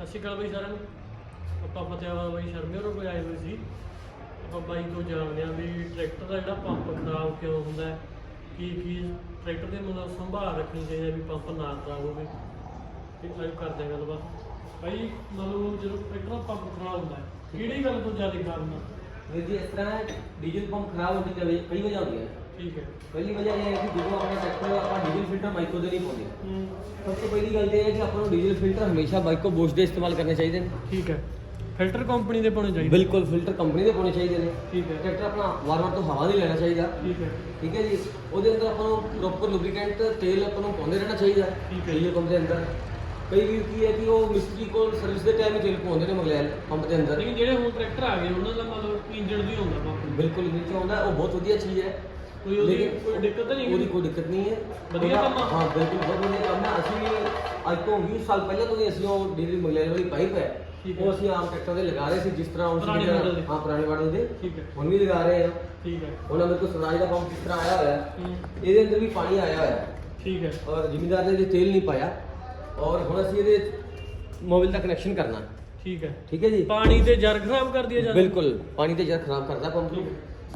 ਸਤਿ ਸ਼੍ਰੀ ਅਕਾਲ ਬਾਈ ਸਾਰਿਆਂ ਨੂੰ। ਆਪਾਂ ਫਤਿਆਬਾਦ ਬਾਈ ਸ਼ਰਮੇ ਹੋਰ ਕੋਈ ਆਏ ਹੋਏ ਸੀ। ਆਪਾਂ ਬਾਈ ਤੋਂ ਜਾਣਦੇ ਆ ਵੀ ਟਰੈਕਟਰ ਦਾ ਜਿਹੜਾ ਪੰਪ ਖਰਾਬ ਕਿਉਂ ਹੁੰਦਾ ਹੈ, ਕੀ ਕੀ ਟਰੈਕਟਰ ਦੇ ਮਤਲਬ ਸੰਭਾਲ ਰੱਖਣੀ ਚਾਹੀਦੀ ਹੈ ਵੀ ਪੰਪ ਨਾ ਖਰਾਬ ਹੋਵੇ। ਤੇ ਆਇਓ ਕਰਦੇ ਆ ਗੱਲਬਾਤ। ਬਾਈ, ਮਤਲਬ ਜਦੋਂ ਟਰੈਕਟਰ ਦਾ ਪੰਪ ਖਰਾਬ ਹੁੰਦਾ ਹੈ, ਕਿਹੜੀ ਗੱਲ ਤੋਂ ਜ਼ਿਆਦਾ ਕਾਰਨ ਆ? ਵੀਰ ਜੀ, ਇਸ ਤਰ੍ਹਾਂ ਡੀਜ਼ਲ ਪੰਪ ਖਰਾਬ ਹੋ ਕੇ ਕਈ ਕਈ ਵਜ੍ਹਾ ਹੁੰਦੀਆਂ ਨੇ ਠੀਕ ਹੈ। ਪਹਿਲੀ ਵਜ੍ਹਾ ਇਹ ਹੈ ਕਿ ਜਦੋਂ ਆਪਣਾ ਟਰੈਕਟਰ ਆਪਾਂ ਡੀਜ਼ਲ ਫਿਲਟਰ ਮਾਈਕੋ ਦੇ ਨਹੀਂ ਪਾਉਂਦੇ ਹੂੰ। ਸਭ ਤੋਂ ਪਹਿਲੀ ਗੱਲ ਇਹ ਹੈ ਕਿ ਆਪਾਂ ਨੂੰ ਡੀਜ਼ਲ ਫਿਲਟਰ ਹਮੇਸ਼ਾ ਮਾਈਕੋ ਬੋਸ਼ ਦੇ ਇਸਤੇਮਾਲ ਕਰਨੇ ਚਾਹੀਦੇ ਨੇ। ਠੀਕ ਹੈ। ਫਿਲਟਰ ਕੰਪਨੀ ਦੇ ਪਾਉਣੇ ਚਾਹੀਦੇ ਬਿਲਕੁਲ ਫਿਲਟਰ ਕੰਪਨੀ ਦੇ ਪਾਉਣੇ ਚਾਹੀਦੇ ਨੇ। ਠੀਕ ਹੈ। ਟਰੈਕਟਰ ਆਪਣਾ ਵਾਰ-ਵਾਰ ਤੋਂ ਹਵਾ ਨਹੀਂ ਲੈਣਾ ਚਾਹੀਦਾ। ਠੀਕ ਹੈ। ਠੀਕ ਹੈ ਜੀ? ਉਹਦੇ ਅੰਦਰ ਆਪਾਂ ਨੂੰ ਪ੍ਰੋਪਰ ਲੁਬਰੀਕੈਂਟ ਤੇਲ ਆਪਾਂ ਨੂੰ ਪਾਉਂਦੇ ਰਹਿਣਾ ਚਾਹੀਦਾ। ਠੀਕ ਹੈ। ਡੀਜ਼ਲ ਪੰਪ ਦੇ ਅੰਦਰ। ਕਈ ਵੀਰ ਕੀ ਹੈ ਕਿ ਉਹ ਮਿਸਤਰੀ ਕੋਲ ਸਰਵਿਸ ਦੇ ਟਾਈਮ ਹੀ ਤੇਲ ਪਾਉਂਦੇ ਨੇ ਮਗਲੈਲ ਪੰਪ ਦੇ ਅੰਦਰ। ਲੇਕਿਨ ਜਿਹੜੇ ਹੁਣ ਟਰੈਕਟਰ ਆ ਗਏ ਉਹਨਾਂ ਦਾ ਮਤਲਬ ਇੰਜਣ ਵੀ ਹੁੰਦਾ ਬਿਲਕੁਲ ਨੀਚੇ ਆਉਂਦਾ ਉਹ ਬਹੁਤ ਵਧੀਆ ਚੀਜ਼ ਹੈ। ਕੋਈ ਉਹਦੀ ਲੇਕਿਨ ਕੋਈ ਦਿੱਕਤ ਤਾਂ ਨਹੀਂ ਉਹਦੀ? ਕੋਈ ਦਿੱਕਤ ਨਹੀਂ ਹੈ। ਵਧੀਆ ਕੰਮ ਆ। ਹਾਂ ਬਿਲਕੁਲ ਬਹੁਤ ਵਧੀਆ ਕੰਮ ਹੈ। ਅਸੀਂ ਵੀ ਅੱਜ ਤੋਂ 20 ਸਾਲ ਪਹਿਲਾਂ ਤੋਂ ਅਸੀਂ ਉਹ ਡੀਜ਼ਲ ਮਗਲੈਲ ਵਾਲੀ ਪਾਈਪ ਹੈ। ਠੀਕ ਹੈ। ਉਹ ਅਸੀਂ ਆਮ ਟਰੈਕਟਰ ਦੇ ਲਗਾ ਰਹੇ ਸੀ ਜਿਸ ਤਰ੍ਹਾਂ ਉਸ ਪੁਰਾਣੇ model ਦੇ। ਹਾਂ ਪੁਰਾਣੇ ਮਾਡਲ ਦੇ। ਠੀਕ ਹੈ। ਹੁਣ ਵੀ ਲਗਾ ਰਹੇ ਹਾਂ। ਠੀਕ ਹੈ। ਉਹਨਾਂ ਮੇਰੇ ਕੋਲ ਸਰਾਜ ਦਾ ਪੰਪ ਕਿਸ ਤਰ੍ਹਾਂ ਆਇਆ ਹੋਇਆ ਹੈ। ਹੂੰ, ਇਹਦੇ ਅੰਦਰ ਵੀ ਪਾਣੀ ਆਇਆ ਹੋਇਆ। ਹੈ ਠੀਕ ਹੈ। ਔਰ ਜ਼ਿਮੀਂਦਾਰ ਨੇ ਇਹਦੇ ਤੇਲ ਨਹੀਂ ਪਾਇਆ। ਔਰ ਹੁਣ ਅਸੀਂ ਇਹਦੇ ਮੋਬਾਈਲ ਦਾ ਕਨੈਕਸ਼ਨ ਕਰਨਾ। ਠੀਕ ਹੈ। ਠੀਕ ਹੈ ਜੀ? ਪਾਣੀ ਤੇ ਜਰ ਖਰਾਬ ਕਰ ਦਿਆ ਜਾਂਦਾ। ਬਿਲਕੁਲ। ਪਾਣੀ ਤੇ ਜਰ ਖਰਾਬ ਕਰਦਾ ਪੰਪ ਨੂੰ।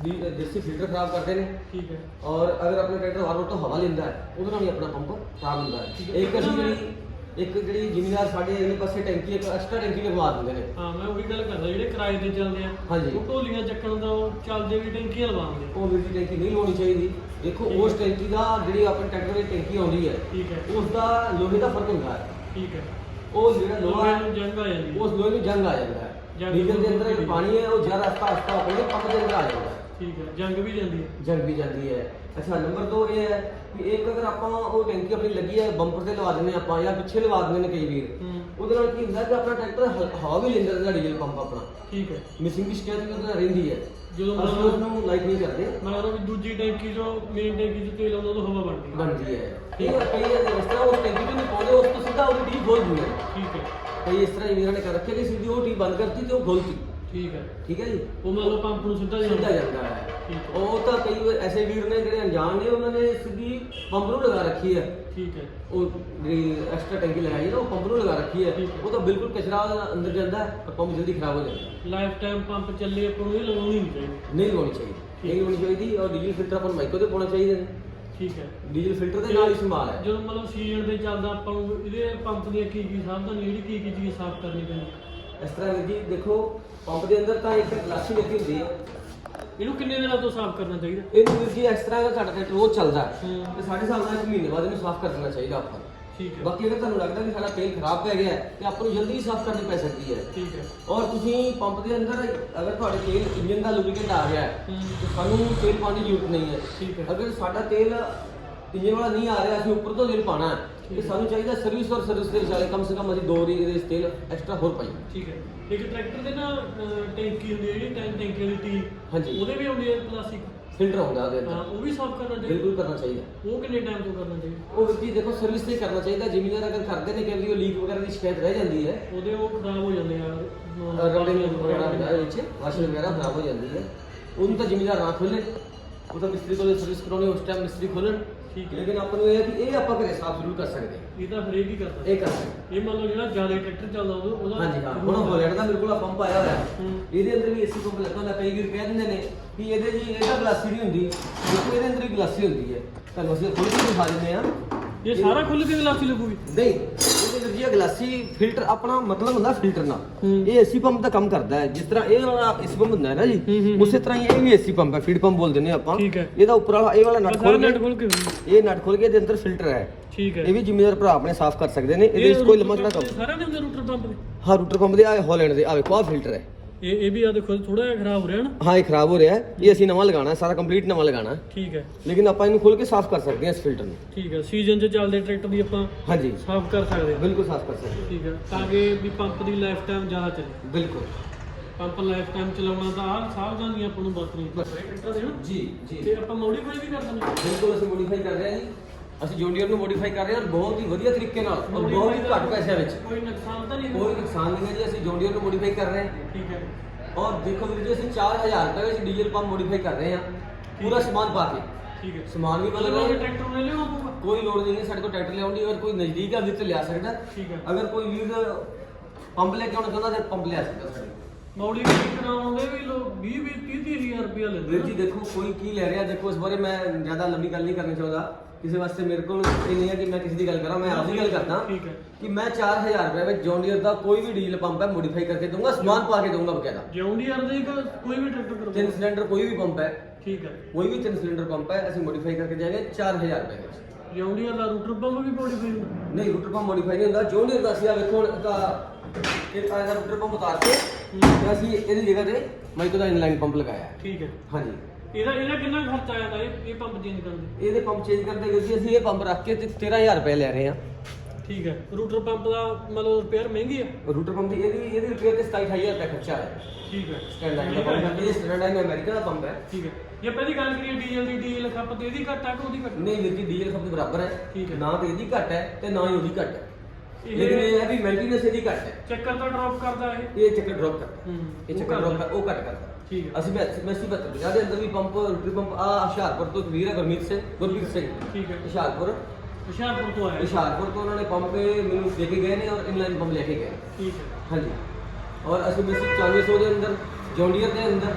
ਦੀ ਦੇਸੀ ਫਿਲਟਰ ਖਰਾਬ ਕਰਦੇ ਨੇ। ਠੀਕ ਹੈ। ਔਰ ਅਗਰ ਆਪਣੇ ਟਰੈਕਟਰ ਵਾਰ ਵਾਰ ਤੋਂ ਹਵਾ ਲੈਂਦਾ ਹੈ ਉਹਦੇ ਨਾਲ ਵੀ ਆਪਣਾ ਪੰਪ ਖਰਾਬ ਹੁੰਦਾ ਹੈ। ਇੱਕ ਅਸੀਂ ਜਿਹੜੀ ਇੱਕ ਜਿਹੜੀ ਜ਼ਿਮੀਂਦਾਰ ਸਾਡੇ ਇਹਨੇ ਪਾਸੇ ਟੈਂਕੀ ਇੱਕ ਐਕਸਟਰਾ ਟੈਂਕੀ ਲਗਵਾ ਦਿੰਦੇ ਨੇ। ਹਾਂ ਮੈਂ ਉਹੀ ਗੱਲ ਕਰਦਾ ਜਿਹੜੇ ਕਿਰਾਏ ਤੇ ਚੱਲਦੇ ਆ। ਉਹ ਢੋਲੀਆਂ ਚੱਕਣ ਦਾ ਉਹ ਚੱਲਦੇ ਵੀ ਟੈਂਕੀਆਂ ਲਵਾਉਂਦੇ ਉਹ ਦੀ ਟੈਂਕੀ ਨਹੀਂ ਲਾਉਣੀ ਚਾਹੀਦੀ। ਦੇਖੋ ਉਸ। ਟੈਂਕੀ ਦਾ ਜਿਹੜੀ ਆਪਣੇ ਟਰੈਕਟਰ ਦੀ ਟੈਂਕੀ ਆਉਂਦੀ ਹੈ ਠੀਕ ਹੈ। ਉਸ ਦਾ ਲੋਹੇ ਦਾ ਫ਼ਰਕ ਹੁੰਦਾ ਹੈ। ਠੀਕ ਹੈ। ਉਹ ਜਿਹੜਾ ਲੋਹਾ ਨੂੰ ਜੰਗ ਆ ਜਾਂਦੀ ਉਸ ਲੋਹੇ ਨੂੰ ਜੰਗ ਆ ਜਾਂਦਾ ਹੈ। ਡੀਜ਼ਲ ਦੇ ਅੰਦਰ ਪਾਣੀ ਹੈ ਉਹ ਜ਼ਿਆਦਾ ਹਸਤਾ ਹਸਤਾ ਆਪਣੇ ਪੰਪ ਦੇ ਅੰਦਰ ਆ ਜਾਂਦਾ ਹੈ। ਠੀਕ ਹੈ ਜੰਗ ਵੀ ਜਾਂਦੀ ਹੈ। ਜੰਗ ਵੀ ਜਾਂਦੀ ਹੈ। ਅੱਛਾ ਨੰਬਰ 2 ਇਹ ਹੈ ਕਿ ਇੱਕ ਅਗਰ ਆਪਾਂ ਉਹ ਟੈਂਕੀ ਆਪਣੀ ਲੱਗੀ ਹੈ ਬੰਪਰ ਤੇ ਲਵਾ ਦਿੰਦੇ ਹਾਂ ਆਪਾਂ ਜਾਂ ਪਿੱਛੇ ਲਵਾ ਦਿੰਦੇ ਨੇ ਕਈ ਵੀਰ ਹੂੰ। ਉਹਦੇ ਨਾਲ ਕੀ ਹੁੰਦਾ ਕਿ ਆਪਣਾ ਟਰੈਕਟਰ ਹ- ਹਵਾ ਵੀ ਲੈਂਦਾ ਜਿਹੜਾ ਡੀਜ਼ਲ ਪੰਪ ਆਪਣਾ। ਠੀਕ ਹੈ। ਮਿਸਿੰਗ ਦੀ ਸ਼ਿਕਾਇਤ ਵੀ ਉਹਦੇ ਨਾਲ ਰਹਿੰਦੀ ਹੈ। ਜਦੋਂ ਅਸੀਂ ਮਤਲਬ ਉਸ ਨੂੰ ਲਾਈਕ ਨਹੀਂ ਕਰਦੇ ਮੈਂ ਕਹਿੰਦਾ ਵੀ ਦੂਜੀ ਟੈਂਕੀ ਤੋਂ ਮੇਨ ਟੈਂਕੀ ਤੋਂ ਤੇਲ ਆਉਂਦਾ ਉਹ ਹਵਾ ਬਣਦੀ ਹੈ। ਬਣਦੀ ਹੈ। ਠੀਕ ਹੈ। ਕਈ ਇਸ ਤਰ੍ਹਾਂ ਉਸ ਟੈਂਕੀ ਤੋਂ ਨਹੀਂ ਪਾਉਂਦੇ ਉਸ ਤੋਂ ਸਿੱਧਾ ਉਹਦੀ ਟੀ ਖੋਲ ਦਿੰਦੇ ਨੇ। ਠੀਕ ਹੈ। ਕਈ ਇਸ ਤਰ੍ਹਾਂ ਜਿਵੇਂ ਨੇ ਕਰ ਰੱਖਿਆ ਕਿ ਸਿੱਧੀ ਉਹ ਟੀ ਬੰਦ ਕਰਤੀ ਤੇ ਉਹ ਖੋਲਤੀ ਠੀਕ ਹੈ। ਠੀਕ ਹੈ ਜੀ? ਉਹ ਮਤਲਬ ਪੰਪ ਨੂੰ ਸਿੱਧਾ ਸਿੱਧਾ ਜਾਂਦਾ ਜਾਂਦਾ ਹੈ। ਠੀਕ ਹੈ। ਉਹ ਤਾਂ ਕਈ ਵਾਰ ਐਸੇ ਵੀਰ ਨੇ ਜਿਹੜੇ ਅਣਜਾਣ ਨੇ ਉਹਨਾਂ ਨੇ ਸਿੱਧੀ ਪੰਪ ਨੂੰ ਲਗਾ ਰੱਖੀ ਹੈ। ਠੀਕ ਹੈ। ਉਹ ਜਿਹੜੀ ਐਕਸਟਰਾ ਟੈਂਕੀ ਲਗਾਈ ਹੈ ਨਾ ਉਹ ਪੰਪ ਨੂੰ ਲਗਾ ਰੱਖੀ ਹੈ। ਠੀਕ ਹੈ। ਉਹ ਤਾਂ ਬਿਲਕੁਲ ਕਚਰਾ ਅੰਦਰ ਜਾਂਦਾ ਹੈ ਪਰ ਪੰਪ ਜਲਦੀ ਖਰਾਬ ਹੋ ਜਾਂਦਾ ਹੈ। ਲਾਈਫ ਟਾਈਮ ਪੰਪ ਚੱਲੇ ਆਪਾਂ ਨੂੰ ਇਹ ਲਗਾਉਣੀ ਨਹੀਂ ਚਾਹੀਦੀ। ਨਹੀਂ ਲਗਾਉਣੀ ਚਾਹੀਦੀ। ਨਹੀਂ ਲਗਾਉਣੀ ਚਾਹੀਦੀ ਔਰ ਡੀਜ਼ਲ ਫਿਲਟਰ ਆਪਾਂ ਨੂੰ ਮਾਈਕੋ ਦੇ ਪਾਉਣੇ ਚਾਹੀਦੇ ਨੇ। ਠੀਕ ਹੈ। ਡੀਜ਼ਲ ਫਿਲਟਰ ਦੇ ਨਾਲ ਹੀ ਸੰਭਾਲ ਹੈ। ਜਦੋਂ ਮਤਲਬ ਸੀਜ਼ਨ ਦੇ ਚੱਲਦਾ ਆਪਾਂ ਨੂੰ ਇਹਦੇ ਪੰਪ ਦੀਆਂ ਕੀ ਕੀ ਸਾਵਧਾਨੀ ਜਿਹੜੀ ਕੀ ਕੀ ਚੀਜ਼ ਸਾਫ਼ ਕਰਨੀ ਪੈਂਦੀ ਇਸ ਤਰ੍ਹਾਂ ਵੀਰ ਜੀ ਦੇਖੋ ਪੰਪ ਦੇ ਅੰਦਰ ਤਾਂ ਇੱਕ ਗਲਾਸੀ ਲੱਗੀ ਹੁੰਦੀ ਹੈ ਇਹਨੂੰ ਕਿੰਨੇ ਦਿਨਾਂ ਤੋਂ ਸਾਫ਼ ਕਰਨਾ ਚਾਹੀਦਾ? ਇਹਨੂੰ ਵੀਰ ਜੀ ਇਸ ਤਰ੍ਹਾਂ ਅਗਰ ਸਾਡਾ ਟਰੈਕਟਰ ਰੋਜ਼ ਚੱਲਦਾ ਹੈ ਹੂੰ। ਤੇ ਸਾਡੇ ਹਿਸਾਬ ਨਾਲ ਇੱਕ ਮਹੀਨੇ ਬਾਅਦ ਇਹਨੂੰ ਸਾਫ਼ ਕਰ ਦੇਣਾ ਚਾਹੀਦਾ ਆਪਾਂ। ਨੂੰ। ਠੀਕ ਹੈ। ਬਾਕੀ ਅਗਰ ਤੁਹਾਨੂੰ ਲੱਗਦਾ ਕਿ ਸਾਡਾ ਤੇਲ ਖਰਾਬ ਪੈ ਗਿਆ ਹੈ ਤੇ ਆਪਾਂ ਨੂੰ ਜਲਦੀ ਸਾਫ਼ ਕਰਨੀ ਪੈ ਸਕਦੀ ਹੈ। ਠੀਕ ਹੈ। ਔਰ ਤੁਸੀਂ ਪੰਪ ਦੇ ਅੰਦਰ ਅਗਰ ਤੁਹਾਡੇ ਤੇਲ ਇੰਜਨ ਦਾ ਲੁਬਰੀਕੈਂਟ ਆ ਗਿਆ ਹੈ ਹੂੰ। ਤੇ ਸਾਨੂੰ ਤੇਲ ਪਾਉਣ ਦੀ ਜ਼ਰੂਰਤ ਨਹੀਂ ਹੈ। ਠੀਕ ਹੈ। ਅਗਰ ਸਾਡਾ ਤੇਲ ਇੰਜਨ ਵਾਲਾ ਨਹੀਂ ਆ ਰਿਹਾ ਅਸੀਂ ਉੱਪਰ ਤੋਂ ਤੇਲ ਪਾਣਾ ਹੈ ਤੇ ਸਾਨੂੰ ਚਾਹੀਦਾ ਸਰਵਿਸ ਔਰ ਸਰਵਿਸ ਦੇ ਵਿਚਾਲੇ ਕਮ ਸੇ ਕਮ ਅਸੀਂ ਦੋ ਰੀ ਇਹਦੇ ਵਿੱਚ ਤੇਲ ਐਕਸਟਰਾ ਹੋਰ ਪਾਈਏ। ਠੀਕ ਹੈ। ਇੱਕ ਟਰੈਕਟਰ ਦੇ ਨਾ ਅਹ, ਟੈਂਕੀ ਹੁੰਦੀ ਹੈ ਜਿਹੜੀ ਟੈਂ- ਟੈਂਕੀ ਵਾਲੀ ਟੀ। ਹਾਂਜੀ। ਉਹਦੇ ਵੀ ਹੁੰਦੀ ਹੈ ਪਲਾਸਟਿਕ? ਫਿਲਟਰ ਹੁੰਦਾ ਉਹਦੇ ਹਾਂ ਅੰਦਰ ਉਹ ਵੀ ਸਾਫ਼ ਕਰਨਾ ਚਾਹੀਦਾ? ਬਿਲਕੁਲ ਕਰਨਾ ਚਾਹੀਦਾ। ਉਹ ਕਿੰਨੇ ਟਾਈਮ ਤੋਂ ਕਰਨਾ ਚਾਹੀਦਾ? ਉਹ ਵਿਅਕਤੀ ਦੇਖੋ ਸਰਵਿਸ ਤੇ ਕਰਨਾ ਚਾਹੀਦਾ। ਜ਼ਿਮੀਦਾਰ ਅਗਰ ਕਰਦੇ ਨੇ ਕਿ ਉਹ ਲੀਕ ਵਗੈਰਾ ਦੀ ਸ਼ਿਕਾਇਤ ਰਹਿ ਜਾਂਦੀ ਹੈ। ਉਹਦੇ ਉਹ ਖਰਾਬ ਹੋ ਜਾਂਦੇ ਆ। ਰਬੜਿੰਗ ਵਗੈਰਾ ਹੁੰਦਾ ਹੈ ਵਿੱਚ। ਵਾਸ਼ਰ ਵਗੈਰਾ ਖਰਾਬ ਹੋ ਜਾਂਦੀ ਹੈ। ਉਹਨੂੰ ਤਾਂ ਜ਼ਿਮੀਦਾਰ ਨਾ ਖੋਲੇ ਉਹ ਤਾਂ ਮਿਸਤਰੀ ਕੋਲ ਸਰਵਿਸ ਕਰਾਉਣੀ ਉਸ ਟਾਈਮ ਮਿਸਤਰੀ ਖੋਲਣ ਠੀਕ ਹੈ। ਲੇਕਿਨ ਆਪਾਂ ਨੂੰ ਇਹ ਹੈ ਕਿ ਇਹ ਆਪਾਂ ਘਰੇ ਸਾਫ਼ ਜ਼ਰੂਰ ਕਰ ਸਕਦੇ ਹਾਂ। ਇਹ ਤਾਂ ਹਰੇਕ ਹੀ ਕਰਦਾ। ਇਹ ਕਰ ਸਕਦੇ ਇਹ ਮੰਨ ਲਓ ਜਿਹੜਾ ਜ਼ਿਆਦਾ ਟਰੈਕਟਰ ਚੱਲਦਾ ਉਹਦਾ ਉਹਦਾ ਹਾਂ। ਹਾਂਜੀ ਹਾਂ। ਹੁਣ ਹੋਲੈਂਡ ਦਾ ਬਿਲਕੁਲ ਆ ਪੰਪ ਆਇਆ ਹੋਇਆ। ਹੈ। ਹੂੰ। ਇਹਦੇ ਅੰਦਰ ਵੀ ਏਸੀ ਪੰਪ ਲੱਗਾ ਹੁੰਦਾ। ਕਈ ਵੀਰ ਕਹਿ ਦਿੰਦੇ ਨੇ ਕਿ ਇਹਦੇ ਜੀ ਇਹਦਾ ਗਲਾਸੀ ਨਹੀਂ ਹੁੰਦੀ। ਦੇਖੋ ਇਹਦੇ ਅੰਦਰ ਵੀ ਗਲਾਸੀ ਹੁੰਦੀ ਹੈ। ਤੁਹਾਨੂੰ ਅਸੀਂ ਖੋਲ ਕੇ ਦਿਖਾ ਦਿੰਦੇ ਆ ਇਹ ਸਾਰਾ ਖੁੱਲ ਕੇ ਗਲਾਸੀ ਲੱਗੂਗੀ। ਨਹੀਂ ਗਲਾਸੀ ਫਿਲਟਰ ਆਪਣਾ ਮਤਲਬ ਹੁੰਦਾ ਫਿਲਟਰ ਨਾਲ। ਇਹ ਏਸੀ ਪੰਪ ਦਾ ਕੰਮ ਕਰਦਾ ਹੈ। ਜਿਸ ਤਰ੍ਹਾਂ ਇਹ ਵਾਲਾ ਏਸੀ ਪੰਪ ਹੁੰਦਾ ਹੈ ਨਾ ਜੀ। ਉਸੇ ਤਰ੍ਹਾਂ ਹੀ ਇਹ ਵੀ ਏਸੀ ਪੰਪ ਹੈ ਫੀਡ ਪੰਪ ਬੋਲਦੇ ਨੇ ਆਪਾਂ। ਇਹਦਾ ਉੱਪਰ ਵਾਲਾ ਇਹ ਵਾਲਾ ਨਟ ਖੋਲ ਕੇ ਇਹ ਨਟ ਖੋਲ ਕੇ ਇਹਦੇ ਅੰਦਰ ਫਿਲਟਰ ਹੈ। ਠੀਕ ਹੈ। ਇਹ ਵੀ ਜ਼ਿੰਮੇਦਾਰ ਭਰਾ ਆਪਣੇ ਸਾਫ਼ ਕਰ ਸਕਦੇ ਨੇ ਇਹਦੇ ਵਿੱਚ ਕੋਈ ਲੰਮਾ ਚੜਾ ਕੰਮ ਸਾਰਿਆਂ ਦੇ ਹੁੰਦੇ ਰੂਟਰ ਪੰਪ ਦੇ ਹਾਂ ਰੂਟਰ ਪੰਪ ਦੇ ਆ ਹਾਲੈਂਡ ਦੇ ਆ ਵੇਖੋ ਆ ਫਿਲਟਰ ਹੈ। ਇਹ ਇਹ ਵੀ ਆ ਦੇਖੋ ਥੋੜਾ ਜਿਹਾ ਖਰਾਬ ਹੋ ਰਿਹਾ ਨਾ? ਹਾਂ ਇਹ ਖਰਾਬ ਹੋ ਰਿਹਾ ਹੈ। ਇਹ ਅਸੀਂ ਨਵਾਂ ਲਗਾਉਣਾ ਹੈ ਸਾਰਾ ਕੰਪਲੀਟ ਨਵਾਂ ਲਗਾਉਣਾ ਹੈ। ਠੀਕ ਹੈ। ਲੇਕਿਨ ਆਪਾਂ ਇਹਨੂੰ ਖੋਲ ਕੇ ਸਾਫ਼ ਕਰ ਸਕਦੇ ਹਾਂ ਇਸ ਫਿਲਟਰ ਨੂੰ। ਠੀਕ ਹੈ ਸੀਜ਼ਨ 'ਚ ਚੱਲਦੇ ਟਰੈਕਟਰ ਦੀ ਆਪਾਂ ਹਾਂਜੀ। ਸਾਫ਼ ਕਰ ਸਕਦੇ ਹਾਂ। ਬਿਲਕੁਲ ਸਾਫ਼ ਕਰ ਸਕਦੇ ਠੀਕ ਹੈ ਤਾਂ ਕਿ ਵੀ ਪੰਪ ਦੀ ਲਾਈਫ ਟਾਈਮ ਜ਼ਿਆਦਾ ਚੱਲੇ। ਹਾਂ ਬਿਲਕੁਲ। ਪੰਪ ਲਾਈਫ ਟਾਈਮ ਚਲਾਉਣਾ ਤਾਂ ਆਹ ਸਾਵਧਾਨੀਆਂ ਆਪਾਂ ਨੂੰ ਵਰਤਣੀ ਟਰੈਕਟਰ ਦੇ ਨਾ? ਜੀ ਜੀ। ਤੇ ਆਪਾਂ ਮੋਡੀਫਾਈ ਵੀ ਕਰ ਦਿੰਦੇ ਹਾਂ। ਬਿਲਕੁਲ ਅਸੀਂ ਮੋਡੀਫਾਈ ਕਰ ਰਹੇ ਹਾਂ ਜੀ। ਅਸੀਂ ਜੌਂਡੀਅਰ ਨੂੰ ਮੋਡੀਫਾਈ ਕਰ ਰਹੇ ਹਾਂ ਔਰ ਬਹੁਤ ਹੀ ਵਧੀਆ ਤਰੀਕੇ ਨਾਲ ਔਰ ਬਹੁਤ ਹੀ ਘੱਟ ਪੈਸਿਆਂ ਵਿੱਚ। ਕੋਈ ਨੁਕਸਾਨ ਤਾਂ ਨਹੀਂ? ਕੋਈ ਨੁਕਸਾਨ ਨਹੀਂ ਹੈ ਜੀ ਅਸੀਂ ਜੌਂਡੀਅਰ ਨੂੰ ਮੋਡੀਫਾਈ ਕਰ ਰਹੇ ਹਾਂ। ਠੀਕ ਹੈ। ਔਰ ਦੇਖੋ ਵੀਰ ਜੀ ਅਸੀਂ 4000 ਰੁਪਏ ਵਿੱਚ ਡੀਜ਼ਲ ਪੰਪ ਮੋਡੀਫਾਈ ਕਰ ਰਹੇ ਹਾਂ। ਪੂਰਾ ਸਮਾਨ ਪਾ ਕੇ। ਠੀਕ ਹੈ। ਸਮਾਨ ਵੀ ਬਦਲ ਰਹੇ ਹਾਂ ਟਰੈਕਟਰ ਲਿਆਉਣਾ ਪਊਗਾ ਕੋਈ ਲੋੜ ਨਹੀਂ ਹੈ ਸਾਡੇ ਕੋਲ ਟਰੈਕਟਰ ਲਿਆਉਣ ਦੀ ਅਗਰ ਕੋਈ ਨਜ਼ਦੀਕ ਆ ਤੇ ਲਿਆ ਸਕਦਾ। ਠੀਕ ਹੈ। ਅਗਰ ਕੋਈ ਵੀਰ ਪੰਪ ਲੈ ਕੇ ਆਉਣਾ ਚਾਹੁੰਦਾ ਤੇ ਪੰਪ ਲਿਆ ਸਕਦਾ ਸਾਡੇ ਕੋਲ। ਮੋਡੀਫਾਈ ਕਰਾਉਣ ਦੇ ਵੀ ਲੋਕ 20 20 30 ਹਜ਼ਾਰ ਰੁਪਇਆ ਲੈਂਦੇ ਵੀਰ ਜੀ ਦੇਖੋ ਕੋਈ ਕੀ ਲੈ ਰਿਹਾ ਦੇਖੋ ਇਸ ਬਾਰੇ ਮੈਂ ਜ਼ਿਆਦਾ ਲੰਬੀ ਗੱਲ ਨਹੀਂ ਕਰਨੀ ਚਾਹੁੰਦਾ। ਕਿਸੇ ਵਾਸਤੇ ਮੇਰੇ ਕੋਲ ਇਹ ਨਹੀਂ ਹੈ ਕਿ ਮੈਂ ਕਿਸੇ ਦੀ ਗੱਲ ਕਰਾਂ ਮੈਂ ਆਪਦੀ ਗੱਲ ਕਰਦਾ ਠੀਕ ਹੈ। ਕਿ ਮੈਂ 4000 ਰੁਪਏ ਵਿੱਚ ਜੌਨ ਡੀਅਰ ਦਾ ਕੋਈ ਵੀ ਡੀਜ਼ਲ ਪੰਪ ਹੈ ਮੋਡੀਫਾਈ ਕਰਕੇ ਦਊਂਗਾ ਸਮਾਨ ਪਾ ਕੇ ਦਊਂਗਾ ਬਕਾਇਦਾ। ਜੌਂਡੀਅਰ ਦੇ ਇੱਕ ਕੋਈ ਵੀ ਟਰੈਕਟਰ ਕਰੋ ਤਿੰਨ ਸਿਲੰਡਰ ਕੋਈ ਵੀ ਪੰਪ ਹੈ। ਠੀਕ ਹੈ। ਕੋਈ ਵੀ ਤਿੰਨ ਸਿਲੰਡਰ ਪੰਪ ਹੈ ਅਸੀਂ ਮੋਡੀਫਾਈ ਕਰਕੇ ਦੇਵਾਂਗੇ 4000 ਰੁਪਏ ਵਿੱਚ। ਜੌਂਡੀਅਰ ਦਾ ਰੂਟਰ ਪੰਪ ਵੀ ਮੋਡੀਫਾਈ ਹੁੰਦਾ। ਨਹੀਂ ਰੂਟਰ ਪੰਪ ਮੋਡੀਫਾਈ ਨਹੀਂ ਹੁੰਦਾ। ਜੌਨ ਡੀਅਰ ਦਾ ਅਸੀਂ ਆ ਵੇਖੋ ਹੁਣ ਇਹਦਾ ਇਹ ਦਾ ਰੂਟਰ ਪੰਪ ਉਤਾਰ ਕੇ ਤੇ ਅਸੀਂ ਇਹਦੀ ਜਗ੍ਹਾ ਤੇ ਮਾਈਕੋ ਦਾ ਇਨਲਾਈਨ ਪੰਪ ਲਗਾਇਆ ਹੈ। ਠੀਕ ਹੈ। ਹਾਂਜੀ। ਇਹਦਾ ਇਹਦਾ ਕਿੰਨਾ ਖਰਚਾ ਆਇਆ ਤਾਂ ਇਹ ਇਹ ਪੰਪ ਚੇਂਜ ਕਰਨ ਦੇ ਇਹਦੇ ਪੰਪ ਚੇਂਜ ਕਰਦੇ ਵੀਰ ਜੀ ਅਸੀਂ ਇਹ ਪੰਪ ਰੱਖ ਕੇ ਤੇ 13000 ਰੁਪਏ ਲੈ ਰਹੇ ਹਾਂ। ਠੀਕ ਹੈ। ਰੂਟਰ ਪੰਪ ਦਾ ਮਤਲਬ ਰਿਪੇਅਰ ਮਹਿੰਗੀ ਹੈ? ਰੂਟਰ ਪੰਪ ਦੀ ਇਹਦੀ ਇਹਦੀ ਰਿਪੇਅਰ ਤੇ 27000 ਰੁਪਏ ਖਰਚਾ ਹੈ। ਠੀਕ ਹੈ। ਸਟੈਂਡਰਡ ਦਾ ਪੰਪ ਹੈ ਇਹ ਸਟੈਂਡਰਡ ਅਮਰੀਕਾ ਦਾ ਪੰਪ ਹੈ। ਠੀਕ ਹੈ। ਜੇ ਪਹਿਲੀ ਗੱਲ ਕਰੀਏ ਡੀਜ਼ਲ ਦੀ ਡੀਜ਼ਲ ਖਪਤ ਇਹਦੀ ਘੱਟ ਹੈ ਕਿ ਉਹਦੀ ਘੱਟ? ਨਹੀਂ ਵੀਰ ਜੀ ਡੀਜ਼ਲ ਸਭ ਤੋਂ ਬਰਾਬਰ ਹੈ। ਠੀਕ ਹੈ। ਨਾ ਤੇ ਇਹਦੀ ਘੱਟ ਹੈ ਤੇ ਨਾ ਹੀ ਉਹਦੀ ਘੱਟ ਹੈ। ਇਹ- ਲੇਕਿਨ ਇਹ ਹੈ ਵੀ ਮੇਨਟੇਨੈਂਸ ਇਹਦੀ ਘੱਟ ਹੈ। ਚੱਕਰ ਤਾਂ ਡ੍ਰੌਪ ਕਰਦਾ ਇਹ। ਇਹ ਚੱਕਰ ਡ੍ਰੌਪ ਕਰਦਾ। ਹੂੰ ਇਹ ਉਹ ਚੱਕਰ ਕਰਦਾ। ਡ੍ਰੌਪ ਉਹ ਘੱਟ ਕਰਦਾ। ਠੀਕ ਹੈ। ਅਸੀਂ ਮੈਂ ਮੈਂ ਸੀ ਬਤ ਦੇ ਅੰਦਰ ਵੀ ਪੰਪ ਰੂਟਰ ਪੰਪ ਆ ਹੁਸ਼ਿਆਰਪੁਰ ਤੋਂ ਵੀਰ ਹੈ ਗੁਰਮੀਤ ਸਿੰਘ ਗੁਰਮੀਤ ਸਿੰਘ। ਠੀਕ ਹੈ। ਹੁਸ਼ਿਆਰਪੁਰ। ਹੁਸ਼ਿਆਰਪੁਰ ਤੋਂ ਆਇਆ। ਹੁਸ਼ਿਆਰਪੁਰ ਤੋਂ ਉਹਨਾਂ ਨੇ ਪੰਪ ਮੈਨੂੰ ਦੇ ਕੇ ਗਏ ਨੇ ਔਰ ਇਨਲਾਈਨ ਪੰਪ ਲੈ ਕੇ ਗਏ। ਠੀਕ ਹੈ। ਹਾਂਜੀ। ਔਰ ਅਸੀਂ ਬੇਸਿਕ 9400 ਦੇ ਅੰਦਰ ਜੌਂਡੀਅਰ ਦੇ ਅੰਦਰ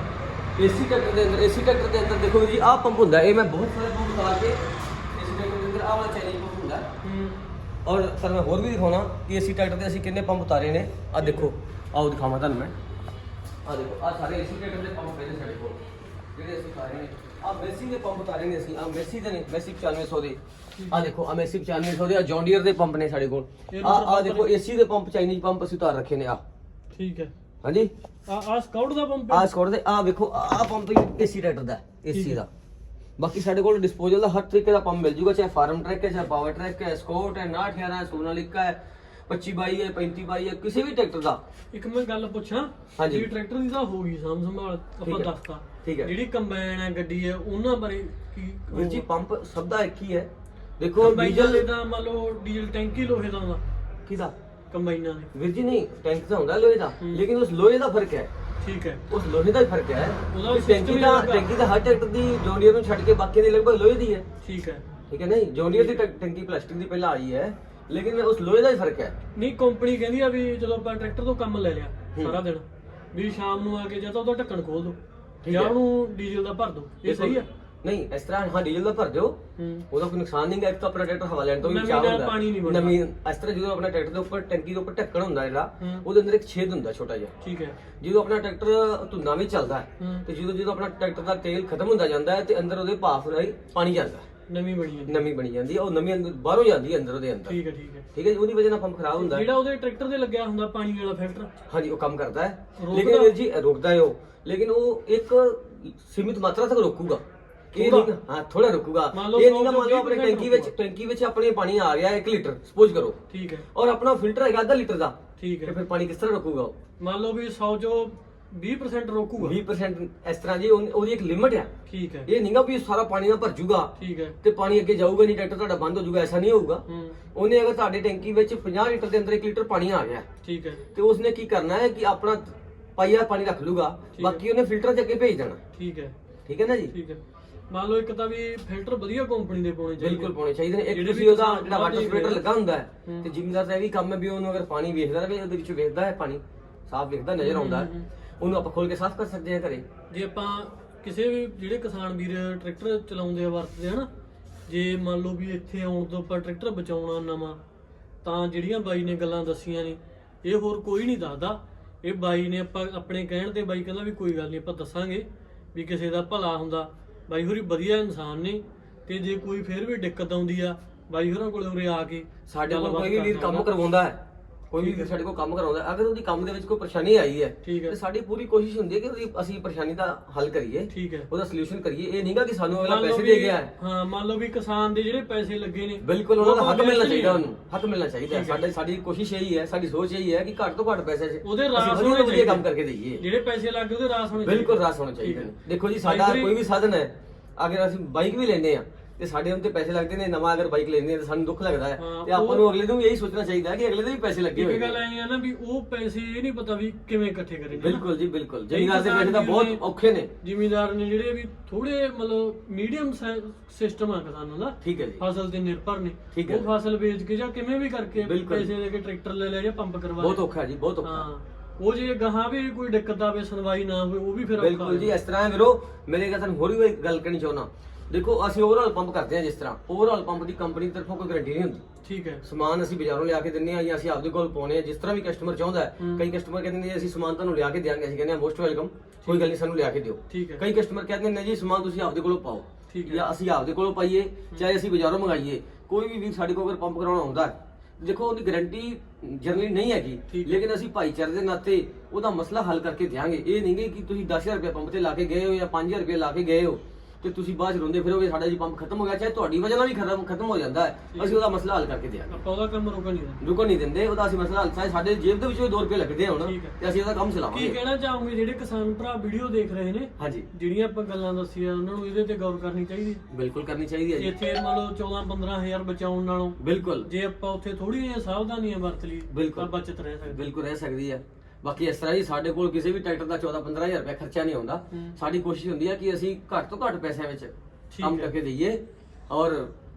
ਏਸੀ ਟਰੈਕਟਰ ਦੇ ਅੰਦਰ ਏਸੀ ਟਰੈਕਟਰ ਦੇ ਅੰਦਰ ਦੇਖੋ ਜੀ ਆਹ ਪੰਪ ਹੁੰਦਾ ਇਹ ਮੈਂ ਬਹੁਤ ਸਾਰੇ ਪੰਪ ਲਾ ਕੇ ਏਸੀ ਟਰੈਕਟਰ ਦੇ ਅੰਦਰ ਆਹ ਵਾਲਾ ਚਾਈਨੀਜ਼ ਪੰਪ ਔਰ ਤੁਹਾਨੂੰ ਮੈਂ ਹੋਰ ਵੀ ਦਿਖਾਉਣਾ ਕਿ ਏਸੀ ਟਰੈਕਟਰ ਦੇ ਅਸੀਂ ਕਿੰਨੇ ਪੰਪ ਉਤਾਰੇ ਨੇ। ਆਹ ਦੇਖੋ ਆਓ ਦਿਖਾਵਾਂ ਤੁਹਾਨੂੰ ਮੈਂ। ਆਹ ਦੇਖੋ ਆਹ ਸਾਰੇ ਏਸੀ ਟਰੈਕਟਰ ਦੇ ਪੰਪ ਪਏ ਨੇ ਸਾਡੇ ਕੋਲ। ਜਿਹੜੇ ਅਸੀਂ ਉਤਾਰੇ ਨੇ। ਆਹ ਮੈਸੀ ਦੇ ਪੰਪ ਉਤਾਰੇ ਨੇ ਅਸੀਂ। ਆਹ ਮੈਸੀ ਦੇ ਨੇ ਮੈਸੀ 9400 ਦੇ। ਆਹ ਦੇਖੋ ਆਹ ਮੈਸੀ 9400 ਦੇ ਆਹ ਜੌਂਡੀਅਰ ਦੇ ਪੰਪ ਨੇ ਸਾਡੇ ਕੋਲ। ਆਹ ਆਹ ਦੇਖੋ ਏਸੀ ਦੇ ਪੰਪ ਚਾਈਨੀਜ਼ ਪੰਪ ਅਸੀਂ ਉਤਾਰ ਰੱਖੇ ਨੇ ਆਹ। ਠੀਕ ਹੈ। ਹਾਂਜੀ? ਆ ਆ ਸਕਾਊਟ ਦਾ ਪੰਪ ਆਹ ਸਕੋਰ ਦੇ ਆਹ ਵੇਖੋ ਆਹ ਪੰਪ ਏਸੀ ਟਰੈਕਟਰ ਦਾ ਏਸੀ ਦਾ। ਬਾਕੀ ਸਾਡੇ ਕੋਲ ਡਿਸਪੋਜ਼ਲ ਦਾ ਹਰ ਤਰੀਕੇ ਦਾ ਪੰਪ ਮਿਲ ਜੂਗਾ ਚਾਹੇ ਫਾਰਮ ਟਰੈਕ ਹੈ ਚਾਹੇ ਪਾਵਰ ਟਰੈਕ ਹੈ ਸਕੋਟ ਹੈ 911 ਹੈ ਸੋਨਾਲਿਕਾ ਹੈ 25 ਬਾਈ ਹੈ 35 ਬਾਈ ਹੈ ਕਿਸੇ ਵੀ ਟਰੈਕਟਰ ਦਾ ਇੱਕ ਮੈਂ ਗੱਲ ਪੁੱਛਾਂ ਹਾਂਜੀ। ਜਿਹੜੀ ਟਰੈਕਟਰ ਦੀ ਤਾਂ ਹੋ ਗਈ ਸਾਂਭ ਸੰਭਾਲ ਠੀਕ ਆਪਾਂ ਹੈ। ਦੱਸਤਾ ਠੀਕ ਹੈ। ਜਿਹੜੀ ਕੰਬਾਈਨ ਹੈ ਗੱਡੀ ਹੈ ਉਹਨਾਂ ਬਾਰੇ ਕੀ ਵੀਰ ਜੀ ਪੰਪ ਸਭ ਦਾ ਇੱਕ ਹੀ ਹੈ ਦੇਖੋ ਡੀਜ਼ਲ ਡੀਜ਼ਲ ਦਾ ਮੰਨ ਲਓ ਡੀਜ਼ਲ ਟੈਂਕੀ ਲੋਹੇ ਦਾ ਹੁੰਦਾ ਕਿਹਦਾ ਕੰਬਾਈਨਾਂ ਦੇ ਵੀਰ ਜੀ ਨਹੀਂ ਟੈਂਕ ਤਾਂ ਹੁੰਦਾ ਲੋਹੇ ਦਾ ਹੂੰ। ਲੇਕਿਨ ਉਸ ਲੋਹੇ ਦਾ ਫ਼ਰਕ ਹੈ ਠੀਕ ਹੈ। ਉਸ ਲੋਹੇ ਦਾ ਹੀ ਫ਼ਰਕ ਹੈ। ਉਹਦਾ ਕਿ system ਟੈਂਕੀ ਹੀ ਦਾ ਅਲੱਗ ਆ। ਟੈਂਕੀ ਦਾ ਹਰ ਟਰੈਕਟਰ ਦੀ ਜੌਂਡੀਅਰ ਨੂੰ ਛੱਡ ਕੇ ਬਾਕੀ ਦੀ ਲਗਭਗ ਲੋਹੇ ਦੀ ਹੈ। ਠੀਕ ਹੈ। ਠੀਕ ਹੈ ਨਹੀਂ? ਜੌਂਡੀਅਰ ਦੀ ਟੈਂ- ਟੈਂਕੀ ਪਲਾਸਟਿਕ ਦੀ ਪਹਿਲਾਂ ਆਈ ਹੈ। ਲੇਕਿਨ ਉਸ ਲੋਹੇ ਦਾ ਹੀ ਫ਼ਰਕ ਹੈ। ਨਹੀਂ ਕੰਪਨੀ ਕਹਿੰਦੀ ਆ ਵੀ ਜਦੋਂ ਆਪਾਂ ਟਰੈਕਟਰ ਤੋਂ ਕੰਮ ਲੈ ਲਿਆ। ਸਾਰਾ ਦਿਨ ਵੀ ਸ਼ਾਮ ਨੂੰ ਆ ਕੇ ਜਾਂ ਤਾਂ ਉਹਦਾ ਢੱਕਣ ਖੋਲ ਦੋ ਠੀਕ ਜਾਂ ਹੈ। ਉਹਨੂੰ ਡੀਜ਼ਲ ਦਾ ਭਰ ਦੋ। ਇਹ ਸਹੀ ਆ ਨਹੀਂ ਇਸ ਤਰ੍ਹਾਂ ਹਾਂ ਡੀਜ਼ਲ ਦਾ ਭਰ ਦਿਓ। ਹੂੰ। ਉਹਦਾ ਕੋਈ ਨੁਕਸਾਨ ਨਹੀਂ ਹੈ ਇੱਕ ਤਾਂ ਆਪਣਾ ਟਰੈਕਟਰ ਹਵਾ ਲੈਣ ਤੋਂ ਵੀ ਨਵੀਂ ਚਾਹ ਨਾਲ ਹੁੰਦਾ। ਪਾਣੀ ਨਹੀਂ ਵੜਦਾ। ਨਵੀਂ ਇਸ ਤਰ੍ਹਾਂ ਜਦੋਂ ਆਪਣਾ ਟਰੈਕਟਰ ਦੇ ਉੱਪਰ ਟੈਂਕੀ ਦੇ ਉੱਪਰ ਢੱਕਣ ਹੁੰਦਾ ਜਿਹੜਾ ਹੂੰ। ਉਹਦੇ ਅੰਦਰ ਇੱਕ ਛੇਦ ਹੁੰਦਾ ਛੋਟਾ ਜਿਹਾ। ਠੀਕ ਹੈ। ਜਦੋਂ ਆਪਣਾ ਟਰੈਕਟਰ ਧੁੰਨਾ ਵਿੱਚ ਚੱਲਦਾ ਹੈ ਹੂੰ। ਤੇ ਜਦੋਂ ਜਦੋਂ ਆਪਣਾ ਟਰੈਕਟਰ ਦਾ ਤੇਲ ਖਤਮ ਹੁੰਦਾ ਜਾਂਦਾ ਹੈ ਤੇ ਅੰਦਰ ਉਹਦੇ ਭਾਫ ਰਾਹੀਂ ਪਾਣੀ ਜਾਂਦਾ ਹੈ। ਨਵੀਂ ਬਣੀ ਹੈ। ਨਮੀ ਬਣੀ ਜਾਂਦੀ ਹੈ ਉਹ ਨਮੀ ਅੰਦਰ ਬਾਹਰੋਂ ਜਾਂਦੀ ਹੈ ਅੰਦਰ ਉਹਦੇ ਅੰਦਰ। ਠੀਕ ਹੈ ਠੀਕ ਹੈ। ਠੀਕ ਹੈ ਜੀ ਉਹਦੀ ਵਜ੍ਹਾ ਨਾਲ ਪੰਪ ਖਰਾਬ ਹੁੰਦਾ ਹੈ। ਜਿਹੜਾ ਉਹਦੇ ਟਰੈਕਟਰ ਤੇ ਲੱਗਿਆ ਹੁੰਦਾ ਪਾਣੀ ਵਾਲਾ ਫਿਲਟਰ ਹਾਂਜੀ ਉਹ ਕੰਮ ਕਰਦਾ ਹੈ। ਰੋਕਦਾ? ਲੇਕਿਨ ਵੀਰ ਜੀ ਰੁਕਦਾ ਹੈ ਉਹ। ਲੇਕਿਨ ਉਹ ਇੱਕ ਸੀਮਿਤ ਮਾਤਰਾ ਤੱਕ ਰੋਕੂਗਾ। ਇਹ ਥੋੜ੍ਹਾ? ਨਹੀਂ ਹਾਂ ਥੋੜਾ ਰੁਕੂਗਾ। ਮੰਨ ਲਓ ਇਹ ਨਹੀਂ ਨਾ ਮੰਨ ਲਓ ਆਪਣੇ 20% ਟੈਂਕੀ ਵਿੱਚ ਰੁਕੂਗਾ। ਟੈਂਕੀ ਵਿੱਚ ਆਪਣੇ ਪਾਣੀ ਆ ਰਿਹਾ ਹੈ 1 ਲੀਟਰ ਸਪੋਜ਼ ਕਰੋ। ਠੀਕ ਹੈ। ਔਰ ਆਪਣਾ ਫਿਲਟਰ ਹੈਗਾ ਅੱਧਾ ਲੀਟਰ ਦਾ। ਠੀਕ ਤੇ ਹੈ ਫਿਰ ਪਾਣੀ ਕਿਸ ਤਰ੍ਹਾਂ ਰੁਕੂਗਾ ਉਹ? ਮੰਨ ਲਓ ਵੀ 100 ਚੋਂ 20% ਰੋਕੂਗਾ। 20% ਇਸ ਤਰ੍ਹਾਂ ਜੀ ਉਹਨ- ਉਹਦੀ ਇੱਕ ਲਿਮਟ ਹੈ। ਠੀਕ ਹੈ। ਇਹ ਨਹੀਂਗਾ ਵੀ ਸਾਰਾ ਪਾਣੀ ਨਾਲ ਭਰ ਜੂਗਾ। ਠੀਕ ਹੈ। ਤੇ ਪਾਣੀ ਅੱਗੇ ਜਾਊਗਾ ਨਹੀਂ ਟਰੈਕਟਰ ਤੁਹਾਡਾ ਬੰਦ ਹੋ ਜਾਊਗਾ ਐਸਾ ਨਹੀਂ ਹੋਊਗਾ। ਹੂੰ। ਉਹਨੇ ਅਗਰ ਤੁਹਾਡੇ ਟੈਂਕੀ ਵਿੱਚ 50 ਲੀਟਰ ਦੇ ਅੰਦਰ 1 ਲੀਟਰ ਪਾਣੀ ਆ ਗਿਆ ਠੀਕ ਹੈ। ਤੇ ਉਸਨੇ ਕੀ ਕਰਨਾ ਹੈ ਕਿ ਆਪਣਾ ਪਾਈਆ ਪਾਣੀ ਰੱਖ ਲੂਗਾ। ਠੀਕ ਹੈ। ਬਾਕੀ ਉਹਨੇ ਫਿਲਟਰ ਚ ਅੱਗੇ ਭੇਜ ਦੇਣਾ। ਠੀਕ ਹੈ। ਠੀਕ ਹੈ ਨਾ ਜੀ? ਠੀਕ ਹੈ। ਮੰਨ ਲਓ ਇੱਕ ਤਾਂ ਵੀ ਫਿਲਟਰ ਵਧੀਆ ਕੰਪਨੀ ਦੇ ਪਾਉਣੇ ਚਾਹੀਦੇ। ਬਿਲਕੁਲ ਪਾਉਣੇ ਚਾਹੀਦੇ ਨੇ। ਇੱਕ ਜਿਹੜੇ ਤੁਸੀਂ ਵੀ ਉਹਦਾ ਜਿਹੜਾ ਵਾਟਰ ਫਿਲਟਰ। ਲੱਗਾ ਹੁੰਦਾ ਹੈ ਹੂੰ। ਤੇ ਜ਼ਿਮੀਦਾਰ ਦਾ ਇਹ ਵੀ ਕੰਮ ਹੈ ਵੀ ਉਹਨੂੰ ਅਗਰ ਪਾਣੀ ਵੇਖਦਾ ਰਹੇ ਉਹਦੇ ਵਿੱਚ ਵੇਖਦਾ ਹੈ ਪਾਣੀ ਸਾਫ਼ ਵੇਖਦਾ ਨਜ਼ਰ ਆਉਂਦਾ ਹੈ। ਉਹਨੂੰ ਆਪਾਂ ਖੋਲ ਕੇ ਸਾਫ਼ ਕਰ ਸਕਦੇ ਹਾਂ ਘਰੇ। ਜੇ ਆਪਾਂ ਕਿਸੇ ਵੀ ਜਿਹੜੇ ਕਿਸਾਨ ਵੀਰ ਟਰੈਕਟਰ ਚਲਾਉਂਦੇ ਆ ਵਰਤਦੇ ਹਨ ਜੇ ਮੰਨ ਲਓ ਵੀ ਇੱਥੇ ਆਉਣ ਤੋਂ ਆਪਾਂ ਟਰੈਕਟਰ ਬਚਾਉਣਾ ਨਵਾਂ ਤਾਂ ਜਿਹੜੀਆਂ ਬਾਈ ਨੇ ਗੱਲਾਂ ਦੱਸੀਆਂ ਨੇ ਇਹ ਹੋਰ ਕੋਈ ਨਹੀਂ ਦੱਸਦਾ। ਇਹ ਬਾਈ ਨੇ ਆਪਾਂ ਆਪਣੇ ਕਹਿਣ ਤੇ ਬਾਈ ਕਹਿੰਦਾ ਵੀ ਕੋਈ ਗੱਲ ਨਹੀਂ ਆਪਾਂ ਦੱਸਾਂਗੇ ਵੀ ਕਿਸੇ ਦਾ ਭਲਾ ਹੁੰਦਾ। ਬਾਈ ਹੋਰੀ ਵਧੀਆ ਇਨਸਾਨ ਨੇ ਤੇ ਜੇ ਕੋਈ ਫੇਰ ਵੀ ਦਿੱਕਤ ਆਉਂਦੀ ਆ ਬਾਈ ਹੋਰਾਂ ਕੋਲੇ ਉਰੇ ਆ ਕੇ ਸਾਡੇ ਕੋਲ ਗੱਲਬਾਤ ਕੋਈ ਵੀ ਵੀਰ ਕਰ ਕੰਮ। ਕਰਵਾਉਂਦਾ ਹੈ ਕੋਈ ਵੀ ਸਾਡੇ ਕੋਲ ਕੰਮ ਕਰਾਉਂਦਾ ਅਗਰ ਉਹਦੀ ਕੰਮ ਦੇ ਵਿੱਚ ਕੋਈ ਪਰੇਸ਼ਾਨੀ ਆਈ ਹੈ ਠੀਕ ਹੈ। ਤੇ ਸਾਡੀ ਪੂਰੀ ਕੋਸ਼ਿਸ਼ ਹੁੰਦੀ ਹੈ ਕਿ ਉਹਦੀ ਅਸੀਂ ਪਰੇਸ਼ਾਨੀ ਦਾ ਹੱਲ ਕਰੀਏ ਠੀਕ ਹੈ। ਉਹਦਾ ਸੋਲੂਸ਼ਨ ਕਰੀਏ। ਇਹ ਨਹੀਂਗਾ ਕਿ ਸਾਨੂੰ ਅਗਲਾ ਮੰਨ ਲਓ ਪੈਸੇ ਵੀ- ਦੇ ਗਿਆ ਹੈ। ਹਾਂ ਮੰਨ ਲਓ ਵੀ ਕਿਸਾਨ ਦੇ ਜਿਹੜੇ ਪੈਸੇ ਲੱਗੇ ਨੇ ਬਿਲਕੁਲ ਉਹਨਾਂ ਦਾ ਉਹ ਹੱਕ ਮਿਲਣਾ ਚਾਹੀਦਾ। ਉਹਨੂੰ ਹੱਕ ਮਿਲਣਾ ਚਾਹੀਦਾ ਹੈ। ਸਾਡੀ ਸਾਡੀ ਕੋਸ਼ਿਸ਼ ਇਹੀ ਹੈ ਸਾਡੀ ਸੋਚ ਇਹੀ ਹੈ ਕਿ ਘੱਟ ਤੋਂ ਘੱਟ ਪੈਸੇ 'ਚ ਉਹਦੇ ਅਸੀਂ ਰਾਸ ਵਧੀਆ ਹੋਣੇ ਤੋਂ ਵਧੀਆ ਚਾਹੀਦੇ। ਕੰਮ ਕਰਕੇ ਦਈਏ। ਜਿਹੜੇ ਪੈਸੇ ਲੱਗੇ ਉਹਦੇ ਰਾਸ ਹੋਣੇ ਬਿਲਕੁਲ ਚਾਹੀਦੇ। ਰਸ ਹੋਣੇ ਚਾਹੀਦੇ ਠੀਕ ਹੈ। ਦੇਖੋ ਜੀ ਸਾਡਾ ਕੋਈ ਵੀ ਸਾਧਨ ਹੈ ਅਗਰ ਅਸੀਂ ਬਾਈਕ ਵੀ ਲੈਨੇ ਆ ਤੇ ਸਾਡੇ ਉਹਨਾਂ ਤੇ ਪੈਸੇ ਲੱਗਦੇ ਨੇ ਨਵਾਂ ਅਗਰ ਬਾਈਕ ਲੈਣੀ ਹੈ ਤਾਂ ਸਾਨੂੰ ਦੁੱਖ ਲੱਗਦਾ ਹੈ। ਹਾਂ, ਤੇ ਆਪਾਂ ਉਹ- ਨੂੰ ਅਗਲੇ ਨੂੰ ਵੀ ਇਹੀ ਸੋਚਣਾ ਚਾਹੀਦਾ ਹੈ ਕਿ ਅਗਲੇ ਦੇ ਵੀ ਪੈਸੇ ਲੱਗੇ ਹੋਏ ਇੱਕ ਨੇ। ਗੱਲ ਐ ਆ ਨਾ ਵੀ ਉਹ ਪੈਸੇ ਇਹ ਨਹੀਂ ਪਤਾ ਵੀ ਕਿਵੇਂ ਇਕੱਠੇ ਕਰੇ ਨੇ। ਨਾ। ਬਿਲਕੁਲ ਜੀ ਬਿਲਕੁਲ। ਜ਼ਿਮੀਦਾਰ ਦੇ ਪੈਸੇ ਤਾਂ ਬਹੁਤ ਔਖੇ ਨੇ। ਜ਼ਿਮੀਂਦਾਰ ਨੇ ਜਿਹੜੇ ਵੀ ਥੋੜੇ ਮਤਲਬ ਮੀਡੀਅਮ ਸਿਸਟਮ ਆ ਕਿਸਾਨਾਂ ਦਾ। ਠੀਕ ਹੈ ਜੀ। ਫਸਲ ਤੇ ਨਿਰਭਰ ਨੇ। ਠੀਕ ਹੈ। ਉਹ ਫਸਲ ਵੇਚ ਕੇ ਜਾਂ ਕਿਵੇਂ ਵੀ ਕਰਕੇ ਬਿਲਕੁਲ। ਪੈਸੇ ਦੇ ਕੇ ਟਰੈਕਟਰ ਲੈ ਲਿਆ ਜਾਂ ਪੰਪ ਕਰਵਾ ਬਹੁਤ ਲਿਆ। ਔਖਾ ਜੀ ਬਹੁਤ ਔਖਾ। ਹਾਂ। ਉਹ ਜੇ ਗਾਹਾਂ ਵੀ ਕੋਈ ਦਿੱਕਤ ਆਵੇ ਸੁਣਵਾਈ ਨਾ ਹੋਵੇ ਉਹ ਵੀ ਫਿਰ ਔਖਾ ਬਿਲਕੁਲ ਜੀ ਇਸ ਤਰ੍ਹਾਂ ਹੈ ਵੀਰੋ ਮੇਰੇ ਤੁਹਾਨੂੰ ਹੋਰ ਵੀ ਇੱਕ ਗੱਲ ਕਹਿਣੀ ਚਾਹੁੰਦਾ। ਦੇਖੋ ਅਸੀਂ ਓਵਰਆਲ ਪੰਪ ਕਰਦੇ ਹਾਂ ਜਿਸ ਤਰ੍ਹਾਂ। ਓਵਰਆਲ ਪੰਪ ਦੀ ਕੰਪਨੀ ਤਰਫੋਂ ਕੋਈ ਗਾਰੰਟੀ ਨਹੀਂ ਹੁੰਦੀ। ਠੀਕ ਹੈ। ਸਮਾਨ ਅਸੀਂ ਬਾਜ਼ਾਰੋਂ ਲਿਆ ਕੇ ਦਿੰਨੇ ਆ ਜਾਂ ਅਸੀਂ ਆਪਦੇ ਕੋਲ ਪਾਉਣੇ ਆ ਜਿਸ ਤਰ੍ਹਾਂ ਵੀ ਕਸਟਮਰ ਚਾਹੁੰਦਾ ਹੈ। ਕਈ ਕਸਟਮਰ ਕਹਿੰਦੇ ਨੇ ਅਸੀਂ ਸਮਾਨ ਤੁਹਾਨੂੰ ਲਿਆ ਕੇ ਦਿਆਂਗੇ। ਅਸੀਂ ਕਹਿੰਦੇ ਆ ਮੋਸਟ ਵੈਲਕਮ ਕੋਈ ਗੱਲ ਨਹੀਂ ਸਾਨੂੰ ਲਿਆ ਕੇ ਦਿਓ। ਠੀਕ ਹੈ। ਕਈ ਕਸਟਮਰ ਕਹਿੰਦੇ ਨੇ ਜੀ ਸਮਾਨ ਤੁਸੀਂ ਆਪਦੇ ਕੋਲੋਂ ਪਾਓ ਠੀਕ ਹੈ। ਜਾਂ ਅਸੀਂ ਆਪਦੇ ਕੋਲੋਂ ਪਾਈਏ ਚਾਹੇ ਅਸੀਂ ਬਾਜ਼ਾਰੋਂ ਮੰਗਾਈਏ। ਕੋਈ ਵੀ ਵੀਰ ਸਾਡੇ ਕੋਲ ਅਗਰ ਪੰਪ ਕਰਾਉਣਾ ਆਉਂਦਾ ਹੈ ਦੇਖੋ ਉਹਦੀ ਗਾਰੰਟੀ ਜਨਰਲੀ ਨਹੀਂ ਹੈਗੀ। ਲੇਕਿਨ ਅਸੀਂ ਭਾਈਚਾਰੇ ਦੇ ਨਾਤੇ ਉਹਦਾ ਮਸਲਾ ਹੱਲ ਕਰਕੇ ਦਿਆਂਗੇ। ਇਹ ਨਹੀਂ ਕਿ ਤੁਸੀਂ 10000 ਰੁਪਏ ਪੰਪ ਤੇ ਲਾ ਕੇ ਗਏ ਹੋ ਜਾਂ 5000 ਰੁਪਏ ਲਾ ਕੇ ਗਏ ਹੋ। ਤੇ ਤੁਸੀਂ ਬਾਅਦ ਚ ਰੋਂਦੇ ਫਿਰੋਗੇ ਸਾਡਾ ਜੀ ਪੰਪ ਖਤਮ ਹੋ ਗਿਆ ਚਾਹੇ ਤੁਹਾਡੀ ਵਜ੍ਹਾ ਨਾਲ ਵੀ ਖਤਮ ਖਤਮ ਹੋ ਜਾਂਦਾ ਹੈ। ਅਸੀਂ ਉਹਦਾ ਮਸਲਾ ਹੱਲ ਕਰਕੇ ਦਿਆਂਗੇ। ਆਪਾਂ ਉਹਦਾ ਕੰਮ ਰੋਕਣ ਨਹੀਂ ਦੇਣਾ ਰੁਕੋ ਨਹੀਂ ਦਿੰਦੇ ਉਹਦਾ ਅਸੀਂ ਮਸਲਾ ਹੱਲ ਚਾਹੇ ਸਾਡੇ ਜੇਬ ਦੇ ਵਿੱਚੋਂ 2 ਰੁਪਏ ਲੱਗਦੇ ਹੁਣ ਠੀਕ ਹੈ। ਤੇ ਅਸੀਂ ਉਹਦਾ ਕੰਮ ਕੀ ਚਲਾਵਾਂਗੇ ਕਹਿਣਾ ਚਾਹੋਗੇ ਜਿਹੜੇ ਕਿਸਾਨ ਭਰਾ ਵੀਡੀਓ ਦੇਖ ਰਹੇ ਨੇ ਹਾਂਜੀ। ਜਿਹੜੀਆਂ ਆਪਾਂ ਗੱਲਾਂ ਦੱਸੀਆਂ ਉਹਨਾਂ ਨੂੰ ਇਹਦੇ ਤੇ ਗੌਰ ਕਰਨੀ ਚਾਹੀਦੀ? ਬਿਲਕੁਲ ਕਰਨੀ ਚਾਹੀਦੀ ਹੈ ਜੀ। ਇੱਥੇ ਮੰਨ ਲਓ 14 15000 ਬਚਾਉਣ ਨਾਲੋਂ ਬਿਲਕੁਲ। ਜੇ ਆਪਾਂ ਉੱਥੇ ਥੋੜੀਆਂ ਜਿਹੀਆਂ ਸਾਵਧਾਨੀਆਂ ਵਰਤ ਲਈ ਬਿਲਕੁਲ। ਤਾਂ ਬਚਤ ਰਹਿ ਸਕਦੀ ਬਿਲਕੁਲ ਰਹਿ ਸਕਦੀ ਹੈ। ਬਾਕੀ ਇਸ ਤਰ੍ਹਾਂ ਹੀ ਸਾਡੇ ਕੋਲ ਕਿਸੇ ਵੀ ਟਰੈਕਟਰ ਦਾ 14 15000 ਰੁਪਏ ਖਰਚਾ ਨਹੀਂ ਆਉਂਦਾ। ਸਾਡੀ ਕੋਸ਼ਿਸ਼ ਹੁੰਦੀ ਹੈ ਕਿ ਅਸੀਂ ਘੱਟ ਤੋਂ ਘੱਟ ਪੈਸਿਆਂ ਵਿੱਚ ਕੰਮ। ਕਰਕੇ ਦਈਏ ਔਰ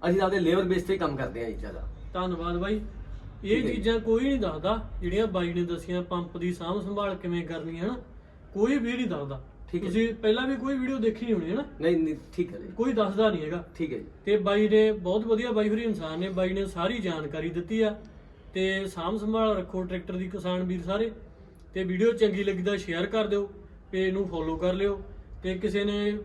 ਅਸੀਂ ਆਪਦੇ ਲੇਬਰ ਬੇਸ ਤੇ ਕੰਮ ਕਰਦੇ ਹਾਂ ਜੀ ਜ਼ਿਆਦਾ ਧੰਨਵਾਦ ਬਾਈ। ਇਹ ਜੀ। ਚੀਜ਼ਾਂ ਕੋਈ ਨਹੀਂ ਦੱਸਦਾ ਜਿਹੜੀਆਂ ਬਾਈ ਨੇ ਦੱਸੀਆਂ ਪੰਪ ਦੀ ਸਾਂਭ ਸੰਭਾਲ ਕਿਵੇਂ ਕਰਨੀ ਹੈ ਨਾ ਕੋਈ ਵੀ ਨਹੀਂ ਦੱਸਦਾ। ਠੀਕ ਹੈ। ਤੁਸੀਂ ਪਹਿਲਾਂ ਵੀ ਕੋਈ ਵੀਡੀਓ ਦੇਖੀ ਹੋਣੀ ਹੈ ਨਾ? ਨਹੀਂ ਨਹੀਂ ਠੀਕ ਹੈ ਜੀ। ਕੋਈ ਦੱਸਦਾ ਨਹੀਂ ਹੈਗਾ। ਠੀਕ ਹੈ ਜੀ। ਤੇ ਬਾਈ ਨੇ ਬਹੁਤ ਵਧੀਆ ਬਾਈ ਹੋਰੀ ਇਨਸਾਨ ਨੇ ਬਾਈ ਨੇ ਸਾਰੀ ਜਾਣਕਾਰੀ ਦਿੱਤੀ ਆ। ਤੇ ਸਾਂਭ ਸੰਭਾਲ ਰੱਖੋ ਟਰੈਕਟਰ ਦੀ ਕਿਸਾਨ ਵੀਰ ਸਾਰੇ। ਤੇ ਵੀਡੀਓ ਚੰਗੀ ਲੱਗੀ ਤਾਂ ਸ਼ੇਅਰ ਕਰ ਦਿਓ ਪੇਜ ਨੂੰ ਫੋਲੋ ਕਰ ਲਿਓ, ਤੇ ਕਿਸੇ ਨੇ